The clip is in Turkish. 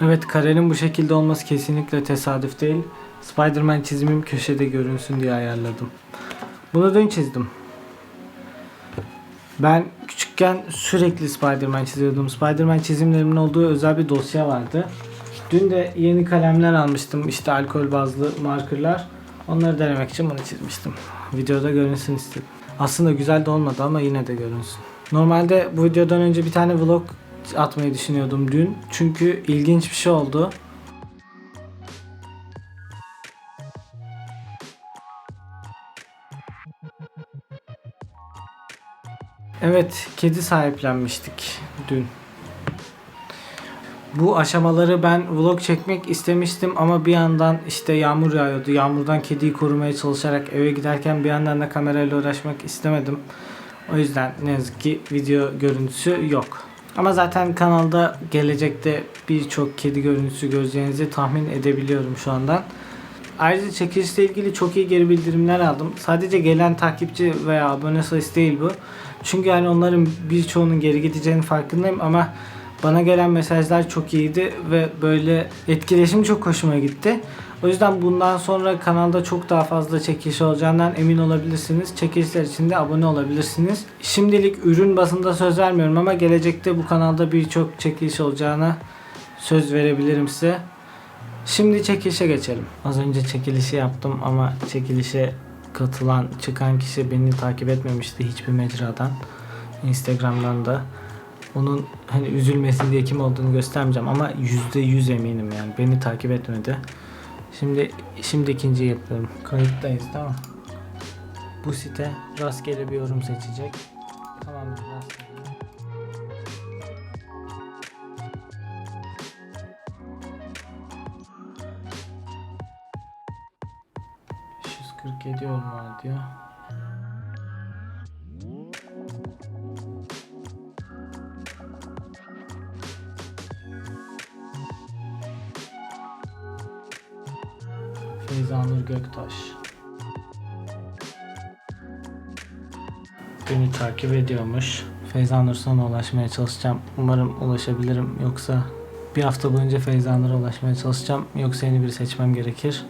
Evet karenin bu şekilde olması kesinlikle tesadüf değil. Spider-Man çizimim köşede görünsün diye ayarladım. Bunu dün çizdim. Ben küçükken sürekli Spider-Man çiziyordum. Spider-Man çizimlerimin olduğu özel bir dosya vardı. Dün de yeni kalemler almıştım. İşte alkol bazlı markerlar. Onları denemek için bunu çizmiştim. Videoda görünsün istedim. Aslında güzel de olmadı ama yine de görünsün. Normalde bu videodan önce bir tane vlog atmayı düşünüyordum dün. Çünkü ilginç bir şey oldu. Evet, kedi sahiplenmiştik dün. Bu aşamaları ben vlog çekmek istemiştim ama bir yandan işte yağmur yağıyordu. Yağmurdan kediyi korumaya çalışarak eve giderken bir yandan da kamerayla uğraşmak istemedim. O yüzden ne yazık ki video görüntüsü yok. Ama zaten kanalda gelecekte birçok kedi görüntüsü göreceğinizi tahmin edebiliyorum şu andan. Ayrıca çekilişle ilgili çok iyi geri bildirimler aldım. Sadece gelen takipçi veya abone sayısı değil bu. Çünkü yani onların birçoğunun geri gideceğinin farkındayım ama bana gelen mesajlar çok iyiydi ve böyle etkileşim çok hoşuma gitti. O yüzden bundan sonra kanalda çok daha fazla çekiliş olacağından emin olabilirsiniz. Çekilişler için de abone olabilirsiniz. Şimdilik ürün basında söz vermiyorum ama gelecekte bu kanalda birçok çekiliş olacağına söz verebilirim size. Şimdi çekilişe geçelim. Az önce çekilişi yaptım ama çekilişe katılan, çıkan kişi beni takip etmemişti hiçbir mecradan. Instagram'dan da. Onun hani üzülmesin diye kim olduğunu göstermeyeceğim ama %100 eminim yani. Beni takip etmedi. Şimdi şimdi ikinciyi yapıyorum. Kayıttayız tamam. Bu site rastgele bir yorum seçecek. Tamam rastgele. 547 yorum var diyor. Feyzanur Göktaş. Beni takip ediyormuş. Feyzanur sana ulaşmaya çalışacağım. Umarım ulaşabilirim. Yoksa bir hafta boyunca Feyzanur'a ulaşmaya çalışacağım. Yoksa yeni biri seçmem gerekir.